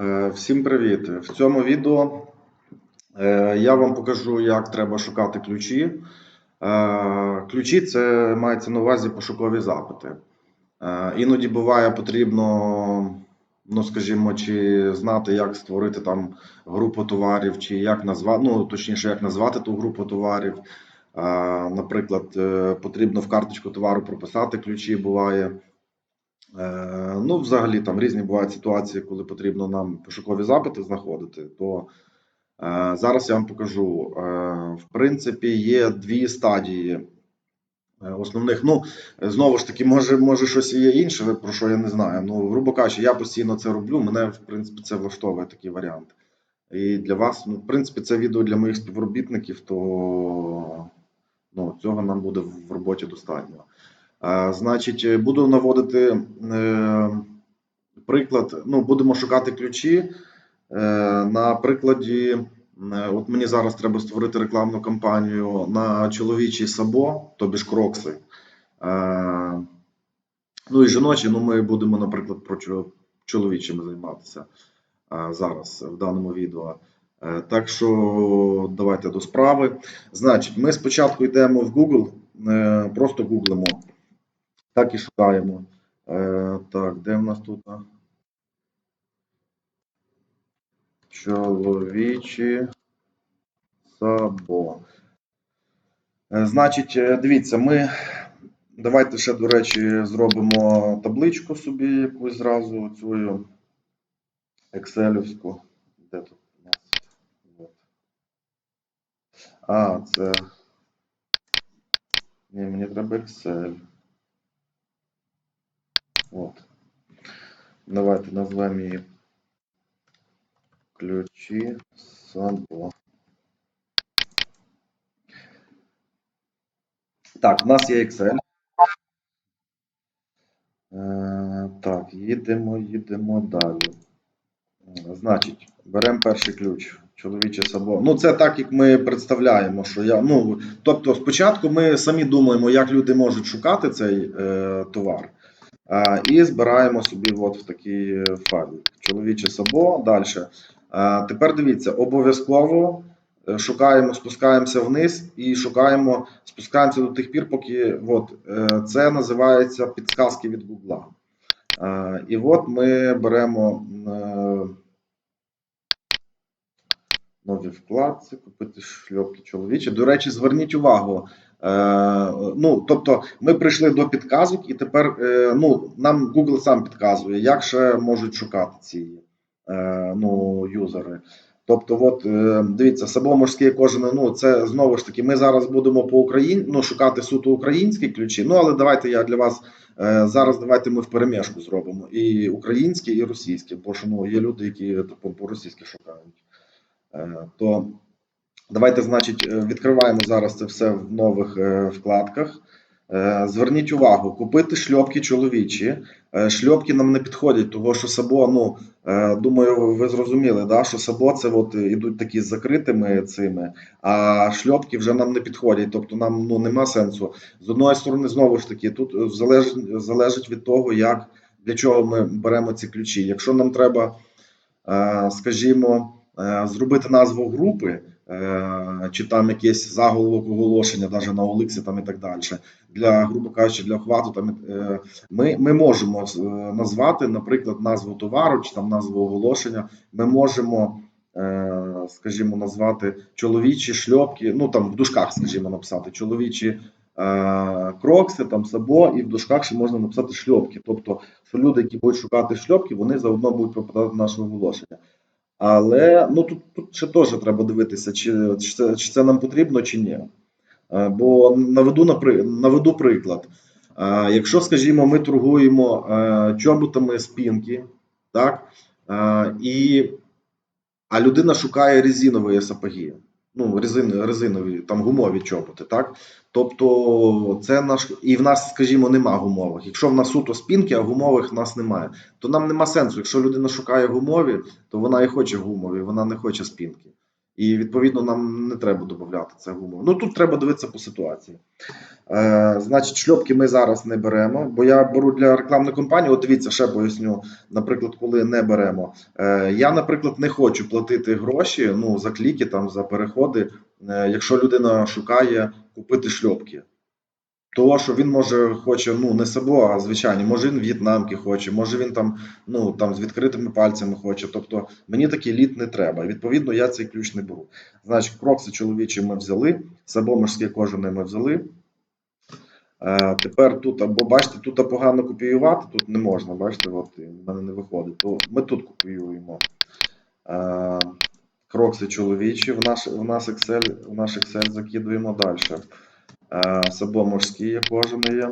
Е, Всім привіт! В цьому відео е, я вам покажу, як треба шукати ключі. Е, Ключі це мається на увазі пошукові запити. Іноді буває потрібно, ну скажімо, чи знати, як створити там групу товарів, чи як назвати, ну точніше, як назвати ту групу товарів. Наприклад, потрібно в карточку товару прописати ключі, буває. Е, Ну, взагалі, там різні бувають ситуації, коли потрібно нам пошукові запити знаходити. То е, зараз я вам покажу. Е, в принципі, є дві стадії основних. Ну, знову ж таки, може, може щось є інше, про що я не знаю. Ну, грубо кажучи, я постійно це роблю. Мене, в принципі, це влаштовує такий варіант. І для вас, ну, в принципі, це відео для моїх співробітників, то ну, цього нам буде в роботі достатньо. Значить, е, буду наводити е, приклад. Ну, будемо шукати ключі. Е, на прикладі, от мені зараз треба створити рекламну кампанію на чоловічі сабо, тобі ж крокси. Ну і жіночі, ну ми будемо, наприклад, про чоловічими займатися зараз в даному відео. Так що давайте до справи. Значить, ми спочатку йдемо в Google, просто гуглимо. Так і шукаємо. Е, так, де в нас тут? Чоловічі сабо. Е, Значить, е, дивіться, ми давайте ще, до речі, зробимо табличку собі якусь зразу цю екселівську. Де тут у нас? А, це. Ні, мені треба Excel. От. Давайте назвемо її ключі сабо. Так, в нас є Excel. Е, так, їдемо, їдемо далі. Значить, беремо перший ключ. Чоловіче сабо. Ну, це так, як ми представляємо, що я. Ну, тобто, спочатку ми самі думаємо, як люди можуть шукати цей е, товар. І збираємо собі от в такий е, файлик. Чоловіче сабо. Далі. Тепер дивіться, обов'язково е, шукаємо, спускаємося вниз і шукаємо, спускаємося до тих пір, поки от, е, це називається підсказки від. Е, і от ми беремо нові вкладці, купити шльопки чоловічі. До речі, зверніть увагу. Е, ну, тобто, ми прийшли до підказок, і тепер е, ну, нам Google сам підказує, як ще можуть шукати ці е, ну, юзери. Тобто, от дивіться, сабо морське кожане, ну це знову ж таки, ми зараз будемо по Україні, ну, шукати суто українські ключі. Ну, але давайте я для вас зараз давайте ми в перемішку зробимо і українські, і російські, бо що ну, є люди, які типу, по-російськи шукають. Е, то давайте, значить, е, відкриваємо зараз це все в нових е, вкладках. Е, Зверніть увагу, купити шльопки чоловічі. Шльопки нам не підходять, тому що сабо, ну думаю, ви зрозуміли, да, що сабо це от ідуть такі закритими цими, а шльопки вже нам не підходять. Тобто нам ну нема сенсу. З одної сторони, знову ж таки, тут залежить, залежить від того, як для чого ми беремо ці ключі. Якщо нам треба, скажімо, зробити назву групи. Е, Чи там якийсь заголовок оголошення, навіть на Оликсі там і так далі. Для, грубо кажучи, для охвату там е, ми, ми можемо е, назвати, наприклад, назву товару чи там назву оголошення. Ми можемо, скажімо, назвати чоловічі шльопки, ну там в дужках, скажімо, написати чоловічі крокси, там сабо, і в дужках ще можна написати шльопки. Тобто, що люди, які будуть шукати шльопки, вони заодно будуть попадати в наше оголошення. Але ну тут, тут ще теж треба дивитися, чи, чи, це, чи це нам потрібно, чи ні. Е, Бо наведу, наведу приклад. Е, Якщо, скажімо, ми торгуємо е, чоботами спінки, так, і, а людина шукає резинові сапоги, ну, резин, резинові, там гумові чоботи, так? Тобто це наш. І в нас, скажімо, нема гумових. Якщо в нас суто спінки, а гумових в нас немає, то нам нема сенсу. Якщо людина шукає гумові, то вона і хоче гумові, вона не хоче спінки. І відповідно нам не треба додати це в умови. Ну тут треба дивитися по ситуації. Е, значить, шльопки ми зараз не беремо, бо я беру для рекламної кампанії. От дивіться, ще поясню. Наприклад, коли не беремо. Е, я, наприклад, не хочу платити гроші ну, за кліки, там, за переходи, е, якщо людина шукає купити шльопки. Того, що він може хоче, ну не сабо, а звичайні, може він в'єтнамки хоче, може він там, ну там з відкритими пальцями хоче. Тобто мені такий літ не треба. Відповідно, я цей ключ не беру. Значить, крокси чоловічі ми взяли, сабо морське кожане ми взяли. Е, тепер тут, або бачите, тут погано копіювати, тут не можна, бачите, от в мене не виходить. То ми тут копіюємо. Е, крокси чоловічі, в наш, в нас Excel, в наш Excel закидуємо далі. Сабо морські є кожен є.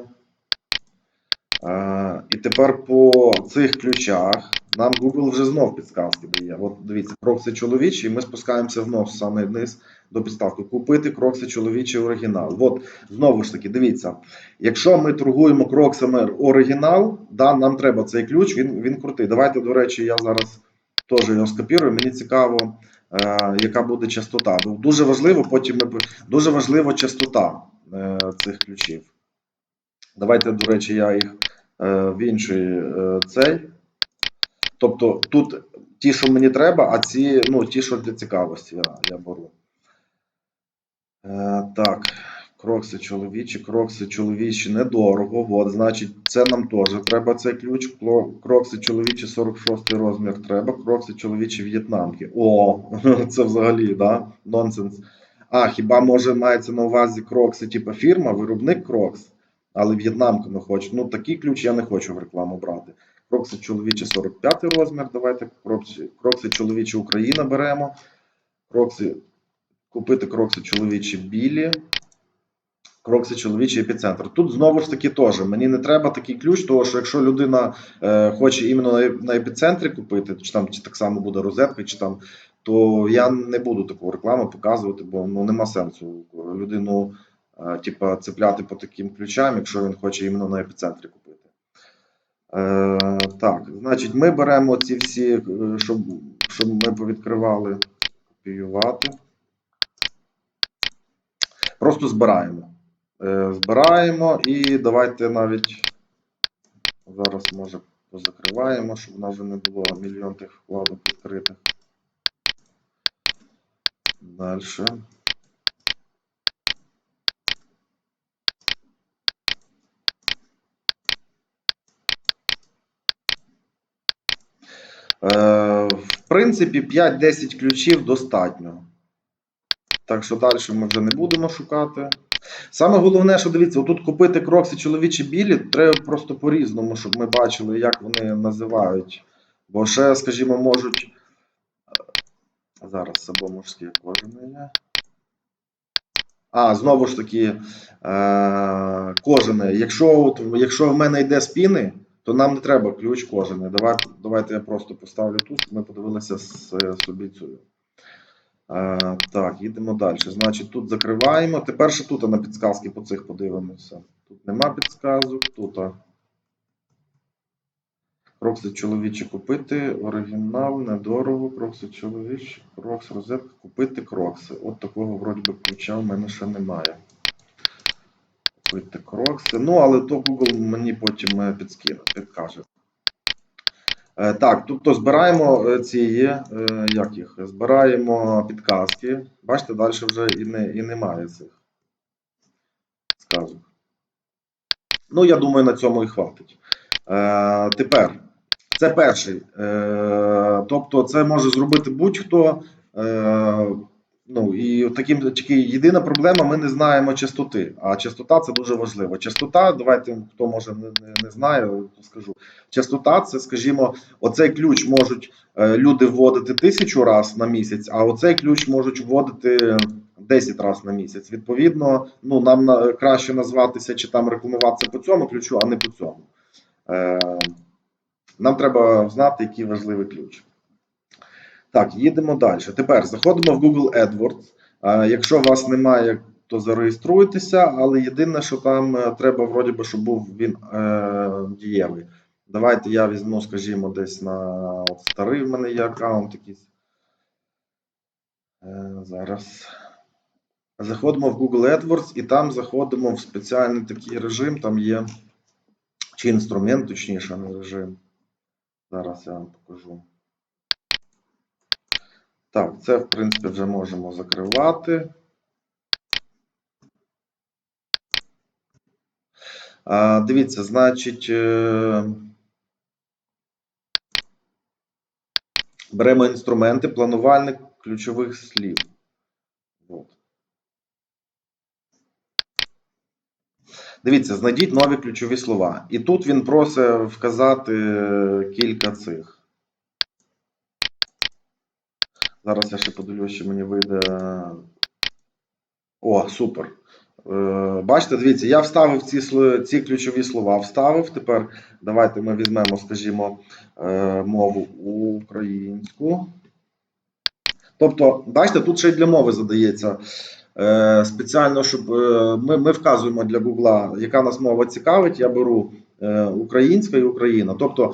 І тепер по цих ключах нам Google вже знов підсказки дає. От дивіться, крокси чоловічі, і ми спускаємося вновь саме вниз до підставки. Купити крокси чоловічі оригінал. От знову ж таки, дивіться, якщо ми торгуємо кроксами оригінал, да, нам треба цей ключ, він, він крутий. Давайте, до речі, я зараз теж його скопірую. Мені цікаво, е, яка буде частота. Дуже важливо, потім ми дуже важлива частота цих ключів. Давайте, до речі, я їх е, в інший е, цей. Тобто тут ті, що мені треба, а ці, ну, ті, що для цікавості я, я беру. Е, так, крокси чоловічі, крокси чоловічі недорого. От, значить, це нам теж треба цей ключ. Крокси чоловічі 46 розмір треба. Крокси чоловічі в'єтнамки. О, це взагалі, да? Нонсенс. А, хіба може мається на увазі крокси, типу фірма, виробник крокс, але в'єтнамками хочу. Ну, такий ключ я не хочу в рекламу брати. Крокси чоловічі 45 розмір. Давайте крокси, чоловічі Україна беремо. Крокси, купити крокси чоловічі білі. Крокси чоловічий епіцентр. Тут знову ж таки теж мені не треба такий ключ, тому що якщо людина е, хоче іменно на епіцентрі купити, чи там чи так само буде розетка, чи там, то я не буду таку рекламу показувати, бо ну нема сенсу людину типа цепляти по таким ключам, якщо він хоче іменно на епіцентрі купити. Е, так, значить, ми беремо ці всі, е, щоб, щоб ми повідкривали, копіювати. Просто збираємо. Е, збираємо і давайте навіть зараз може позакриваємо, щоб в нас вже не було мільйон тих вкладок відкритих. Далі. Е, в принципі, 5-10 ключів достатньо. Так що далі ми вже не будемо шукати. Саме головне, що дивіться, отут купити крокси чоловічі білі, треба просто по-різному, щоб ми бачили, як вони називають. Бо ще, скажімо, можуть. Зараз або мужські кожен. А, знову ж таки, е, кожене. Якщо, якщо в мене йде спіни, то нам не треба ключ кожений. Давайте, давайте я просто поставлю тут, щоб ми подивилися з, собі цю. Е, так, їдемо далі. Значить, тут закриваємо. Тепер ще тут на підсказки по цих подивимося. Тут нема підсказок, тут. А, Крокси чоловічі купити, оригінал, недорого, крокси чоловічі, крокс, розетка, купити крокси. От такого вроді би ключа в мене ще немає. Купити крокси. Ну, але то Google мені потім е, підскине, підкаже. Е, Так, тобто збираємо е, ці, як їх, збираємо підказки. Бачите, далі вже і, не, і немає цих сказок. Ну, я думаю, на цьому і хватить. Тепер, це перший. Е, тобто, це може зробити будь-хто. Е, ну, і таким тільки єдина проблема, ми не знаємо частоти. А частота це дуже важливо. Частота, давайте, хто може не, не, знає, скажу. Частота це, скажімо, оцей ключ можуть е, люди вводити тисячу разів на місяць, а оцей ключ можуть вводити 10 разів на місяць. Відповідно, ну нам на, краще назватися чи там рекламуватися по цьому ключу, а не по цьому. Нам треба знати, який важливий ключ. Так, їдемо далі. Тепер заходимо в Google AdWords. Якщо у вас немає, то зареєструйтеся, але єдине, що там е, треба, вроді би, щоб був він е, дієвий. Давайте я візьму, скажімо, десь на от старий в мене є аккаунт якийсь. Е, Зараз. Заходимо в Google AdWords і там заходимо в спеціальний такий режим. Там є чи інструмент, точніше, не режим. Зараз я вам покажу. Так, це, в принципі, вже можемо закривати. А, дивіться, значить, е, беремо інструменти, планувальник ключових слів. От. Дивіться, знайдіть нові ключові слова. І тут він просить вказати кілька цих. Зараз я ще подивлюсь, що мені вийде. О, супер. Е, Бачите, дивіться, я вставив ці, ці ключові слова. Вставив. Тепер давайте ми візьмемо, скажімо, е, мову українську. Тобто, бачите, тут ще й для мови задається. Е, Спеціально, щоб е, ми, ми вказуємо для Гугла, яка нас мова цікавить. Я беру е, українська і Україна. Тобто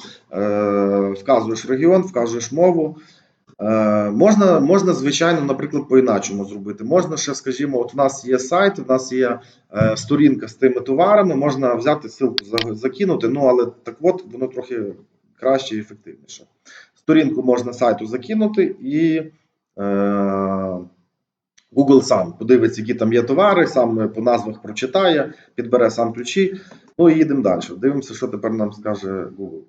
вказуєш регіон, вказуєш мову. Можна, можна, звичайно, наприклад, по-іначому зробити. Можна ще, скажімо, от в нас є сайт, в нас є сторінка з тими товарами, можна взяти ссылку, закинути, ну але так от воно трохи краще і ефективніше. Сторінку можна сайту закинути і Google сам подивиться, які там є товари, сам по назвах прочитає, підбере сам ключі. Ну і їдемо далі. Дивимося, що тепер нам скаже Google.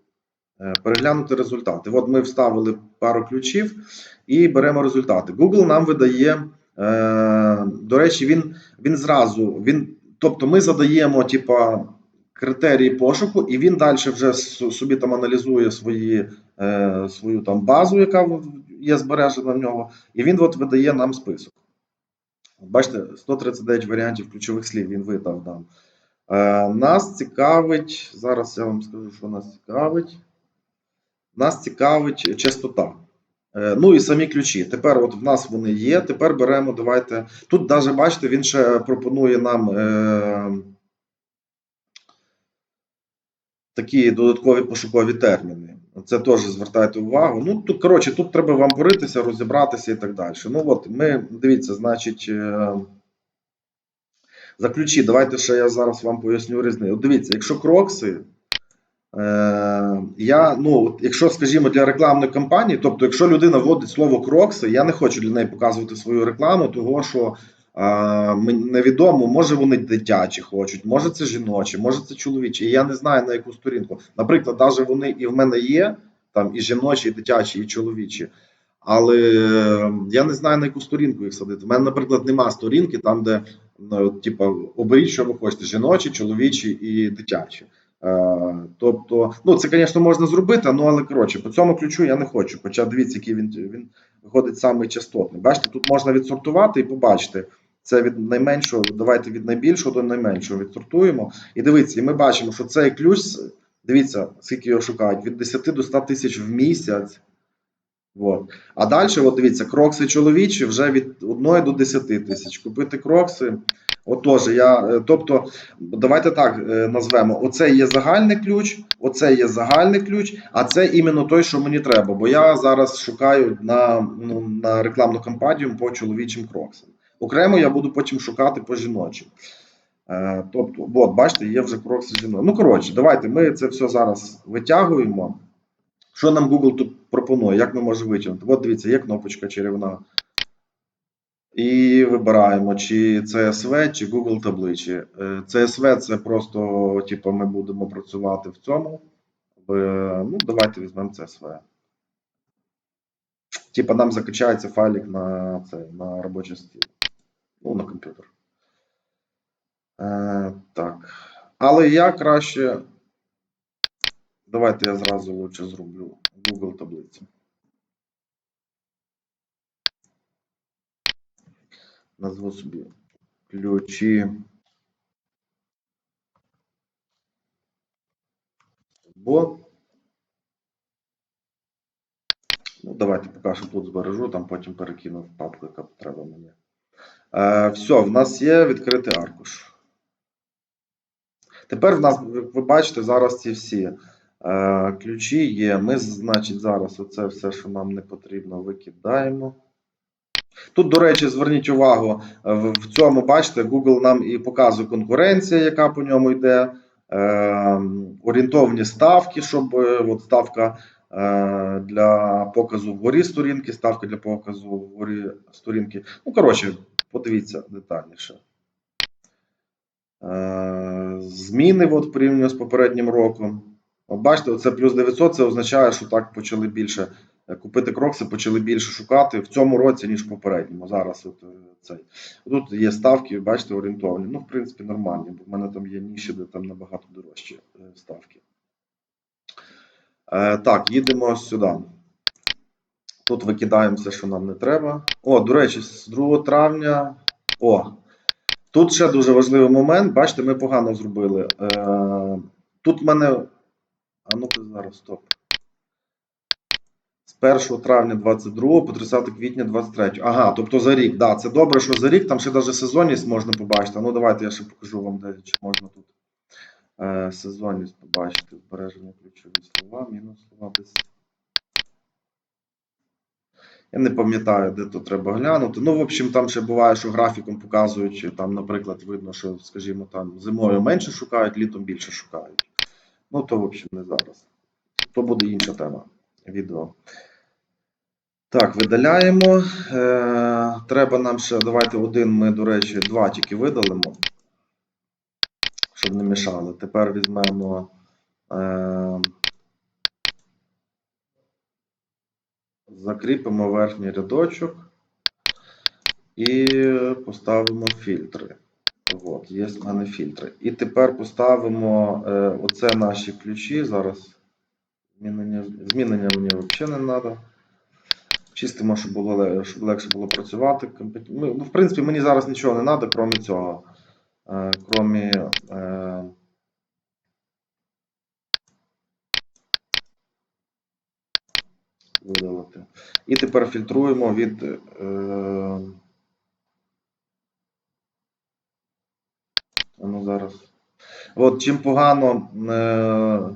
Е, Переглянути результати. От ми вставили пару ключів і беремо результати. Google нам видає, е, до речі, він, він зразу, він, тобто ми задаємо, типа. Критерії пошуку, і він далі вже собі там аналізує свої, е, свою там базу, яка є збережена в нього, і він от видає нам список. Бачите, 139 варіантів ключових слів він видав нам. Е, нас цікавить, зараз я вам скажу, що нас цікавить. Нас цікавить частота. Е, ну і самі ключі. Тепер от в нас вони є. Тепер беремо, давайте. Тут навіть бачите, він ще пропонує нам е, такі додаткові пошукові терміни. Це теж звертайте увагу. Ну, тут, коротше, тут треба вам поритися, розібратися і так далі. Ну от, ми, дивіться, значить, е, за ключі, давайте ще я зараз вам поясню різницю. Дивіться, якщо крокси, е, я, ну, от, якщо, скажімо, для рекламної кампанії, тобто, якщо людина вводить слово крокси, я не хочу для неї показувати свою рекламу, того що невідомо, може вони дитячі хочуть, може це жіночі, може це чоловічі. І я не знаю на яку сторінку. Наприклад, навіть вони і в мене є там і жіночі, і дитячі, і чоловічі. Але е, я не знаю на яку сторінку їх садити. У мене, наприклад, нема сторінки там, де ну, типа, оберіть, що ви хочете: жіночі, чоловічі і дитячі. Е, тобто, ну це, звісно, можна зробити, ну але коротше, по цьому ключу я не хочу. Хоча дивіться, який він, він виходить саме частотний. Бачите, тут можна відсортувати і побачити. Це від найменшого, давайте від найбільшого до найменшого відсортуємо. І дивіться, і ми бачимо, що цей ключ, дивіться, скільки його шукають, від 10 до 100 тисяч в місяць. От. А далі, от дивіться, крокси чоловічі вже від 1 до 10 тисяч. Купити крокси. Отож, я, е, тобто, давайте так е, назвемо: оце є загальний ключ, оце є загальний ключ, а це іменно той, що мені треба. Бо я зараз шукаю на, ну, на рекламну кампанію по чоловічим кроксам. Окремо я буду потім шукати по жіночим. Е, тобто, от, бачите, є вже крокси жіночі. Ну, коротше, давайте ми це все зараз витягуємо. Що нам Google тут пропонує? Як ми можемо витягнути? От дивіться, є кнопочка чарівна. І вибираємо, чи CSV, чи Google табличі. Е, CSV це просто, типу, ми будемо працювати в цьому. Ну, давайте візьмемо CSV. Типа нам закачається файлик на це, на робочий стіл. Ну, на комп'ютер. Е, так. Але я краще. Давайте я зразу лучше зроблю Google таблицю. Назву собі ключі. Бо. Ну, давайте поки що тут збережу, там потім перекину в папку, яка треба мені. Е, все, в нас є відкритий аркуш. Тепер в нас, ви бачите, зараз ці всі е, ключі є. Ми, значить, зараз оце все, що нам не потрібно, викидаємо. Тут, до речі, зверніть увагу, е, в цьому, бачите, Google нам і показує конкуренція, яка по ньому йде, орієнтовні ставки, щоб от ставка для показу вгорі сторінки, ставка для показу вгорі сторінки. Ну, коротше, подивіться детальніше. Е, Зміни от, порівняно з попереднім роком. Бачите, оце плюс 900, це означає, що так почали більше е, купити крокси, почали більше шукати в цьому році, ніж в попередньому. Зараз от е, цей. Тут є ставки, бачите, орієнтовані. Ну, в принципі, нормальні, бо в мене там є ніші, де там набагато дорожчі ставки. Так, їдемо сюди. Тут викидаємо все, що нам не треба. О, до речі, з 2 травня. О, тут ще дуже важливий момент. Бачите, ми погано зробили. Е, тут в мене. А ну-ка зараз, стоп. З 1 травня 22 по 30 квітня 23. Ага, тобто за рік. Да, це добре, що за рік, там ще навіть сезонність можна побачити. Ну, давайте я ще покажу вам, де чи можна тут е, сезонність побачити. Збереження ключові слова, мінус слова десь. Я не пам'ятаю, де тут треба глянути. Ну, в общем, там ще буває, що графіком показують, там, наприклад, видно, що, скажімо, там зимою менше шукають, літом більше шукають. Ну, то, в общем, не зараз. То буде інша тема відео. Так, видаляємо. Е, треба нам ще, давайте один, ми, до речі, два тільки видалимо, щоб не мішали. Тепер візьмемо. Е, закріпимо верхній рядочок і поставимо фільтри. От, є в мене фільтри. І тепер поставимо е, оце наші ключі. Зараз змінення, змінення мені взагалі не треба. Чистимо, щоб було щоб легше було працювати. Ну, ну, в принципі, мені зараз нічого не треба, крім цього. Е, крім е, видалити. І тепер фільтруємо від. Е, ну зараз. От чим погано. Е,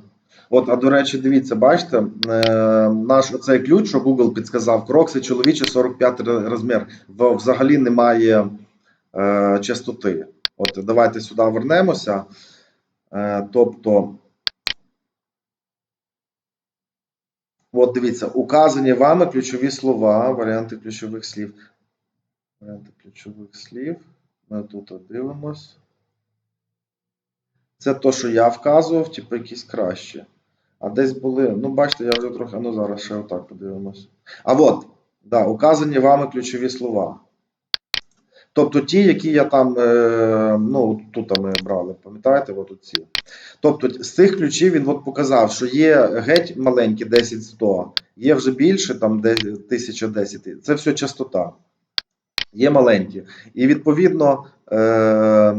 от, а до речі, дивіться, бачите, е, наш оцей ключ, що Google підказав, крокси чоловічі 45 р- розмір. В- Взагалі немає е, частоти. От давайте сюди вернемося. Е, тобто. От дивіться, указані вами ключові слова, варіанти ключових слів. Варіанти ключових слів. Ми тут дивимось. Це то, що я вказував, типу якісь кращі. А десь були. Ну, бачите, я вже трохи. Ну, зараз ще отак подивимось. А от, да, указані вами ключові слова. Тобто ті, які я там, е, ну, тут ми брали, пам'ятаєте, от ці. Тобто з цих ключів він от показав, що є геть маленькі 10-100, є вже більше, там 1010. Це все частота. Є маленькі. І відповідно, е,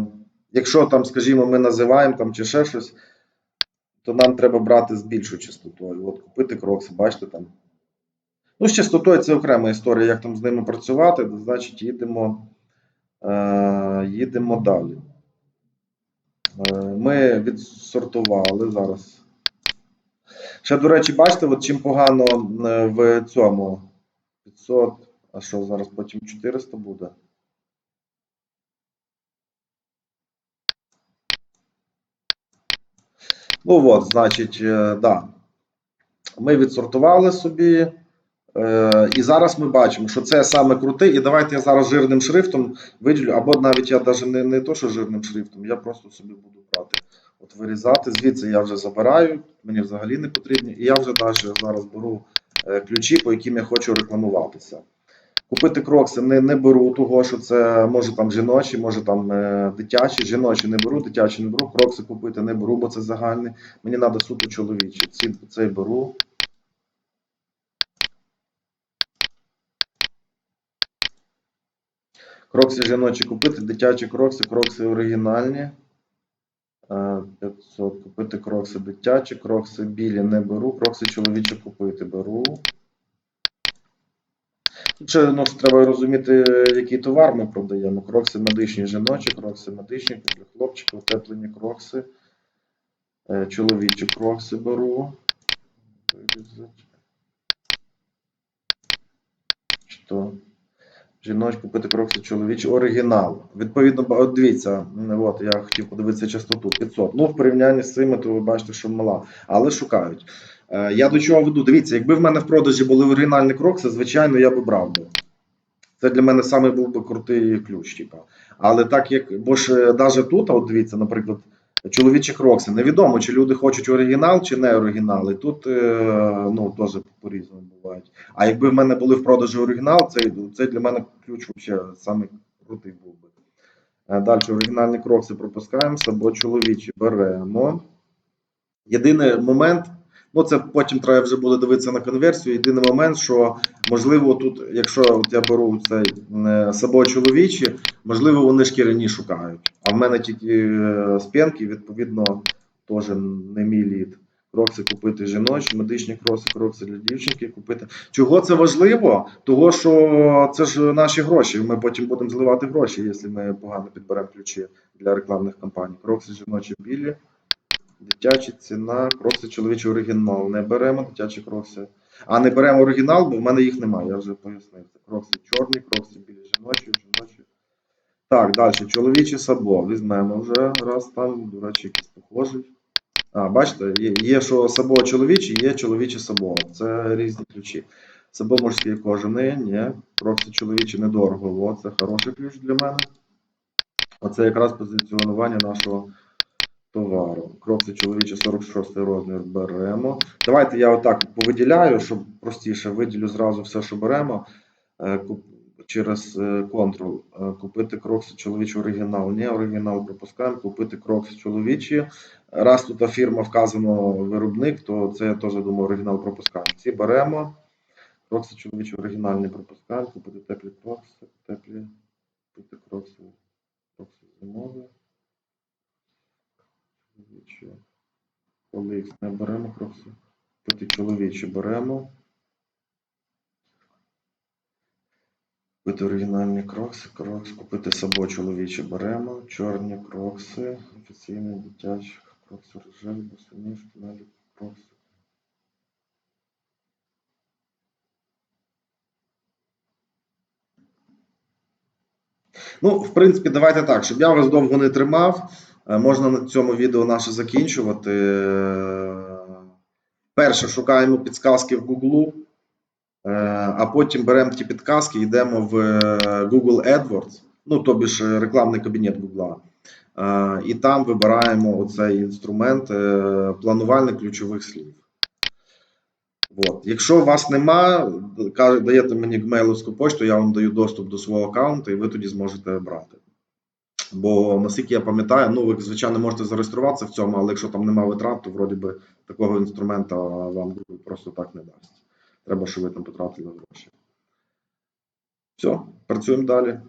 якщо там, скажімо, ми називаємо там чи ще щось, то нам треба брати з більшою частотою. От купити крокси, бачите там. Ну, з частотою це окрема історія, як там з ними працювати, значить, їдемо, їдемо далі. Е, Ми відсортували зараз. Ще, до речі, бачите, от чим погано е, в цьому 500, а що зараз потім 400 буде? Ну от, значить, е, да. Ми відсортували собі. Е, і зараз ми бачимо, що це саме круте. І давайте я зараз жирним шрифтом виділю, або навіть я навіть не, не то, що жирним шрифтом, я просто собі буду брати. От вирізати. Звідси я вже забираю, мені взагалі не потрібні. І я вже далі зараз беру е, ключі, по яким я хочу рекламуватися. Купити крокси не, не беру, того що це може там жіночі, може там е, дитячі. Жіночі не беру, дитячі не беру. Крокси купити не беру, бо це загальний. Мені треба суто чоловічі. Ці, цей беру. Крокси жіночі купити, дитячі крокси, крокси оригінальні. Е, 500 купити крокси дитячі, крокси білі не беру, крокси чоловічі купити беру. Ще ну, треба розуміти, який товар ми продаємо. Крокси медичні жіночі, крокси медичні, для хлопчиків, утеплені крокси. Е, Чоловічі крокси беру. Що? Жіночі купити крокси чоловічі оригінал. Відповідно, от дивіться, от я хотів подивитися частоту 500. Ну, в порівнянні з цими, то ви бачите, що мала, але шукають. Е, я до чого веду? Дивіться, якби в мене в продажі були оригінальні крокси, звичайно, я би брав би. Це для мене саме був би крутий ключ, типа. Але так як, бо ж навіть тут, а от дивіться, наприклад, чоловічі крокси. Невідомо, чи люди хочуть оригінал, чи не оригінал. І тут е, ну, теж по-різному бувають. А якби в мене були в продажі оригінал, це, це для мене ключ взагалі крутий був би. Е, Далі оригінальні крокси пропускаємо, або чоловічі беремо. Єдиний момент, ну це потім треба вже буде дивитися на конверсію. Єдиний момент, що можливо тут, якщо от я беру цей е, сабо чоловічі, можливо, вони шкіряні шукають. А в мене тільки е, спінки, відповідно, теж не мій лід. Крокси купити жіночі, медичні кроси, крокси для дівчинки купити. Чого це важливо? Того, що це ж наші гроші. Ми потім будемо зливати гроші, якщо ми погано підберемо ключі для рекламних кампаній. Крокси жіночі білі, дитячі ціна, крокси чоловічі оригінал. Не беремо дитячі крокси. А не беремо оригінал, бо в мене їх немає, я вже пояснив. Крокси чорні, крокси білі жіночі, жіночі. Так, далі. Чоловічі сабо. Візьмемо вже раз там, до речі, якийсь похожий. А, бачите, є, є що сабо чоловічі, є чоловічі сабо. Це різні ключі. Сабо морські кожани, ні. Крокси чоловічі недорого. О, це хороший ключ для мене. Оце якраз позиціонування нашого товару. Крокси чоловічі 46 розмір беремо. Давайте я отак повиділяю, щоб простіше виділю зразу все, що беремо. Е, Через е, Ctrl. Е, Купити крокси чоловічі оригінал. Ні, оригінал пропускаємо. Купити крокси чоловічі. Раз тут фірма вказано виробник, то це я теж думаю, оригінал пропускаємо. Ці беремо. Крокси чоловічі оригінальні пропускаємо. Купити теплі крокси, теплі. Купити крокси. Крокси зимові. Чоловічі. OLX не беремо крокси. Купити чоловічі беремо. Купити оригінальні крокси, крокс, купити сабо чоловічі беремо, чорні крокси, офіційні дитячі крокси рожеві, босоніж, тунелі, крокси. Ну, в принципі, давайте так, щоб я вас довго не тримав. Е, Можна на цьому відео наше закінчувати. Е, Перше, шукаємо підсказки в Google. Е, а потім беремо ті підказки, йдемо в Google AdWords, ну тобі ж рекламний кабінет Google. І там вибираємо оцей інструмент планувальник ключових слів. От. Якщо у вас нема, даєте мені гмейловську почту, я вам даю доступ до свого аккаунту, і ви тоді зможете брати. Бо наскільки я пам'ятаю, ну ви звичайно можете зареєструватися в цьому, але якщо там немає витрат, то вроді би такого інструмента вам просто так не дасть. Треба, щоб ви там потратили гроші. Все, працюємо далі.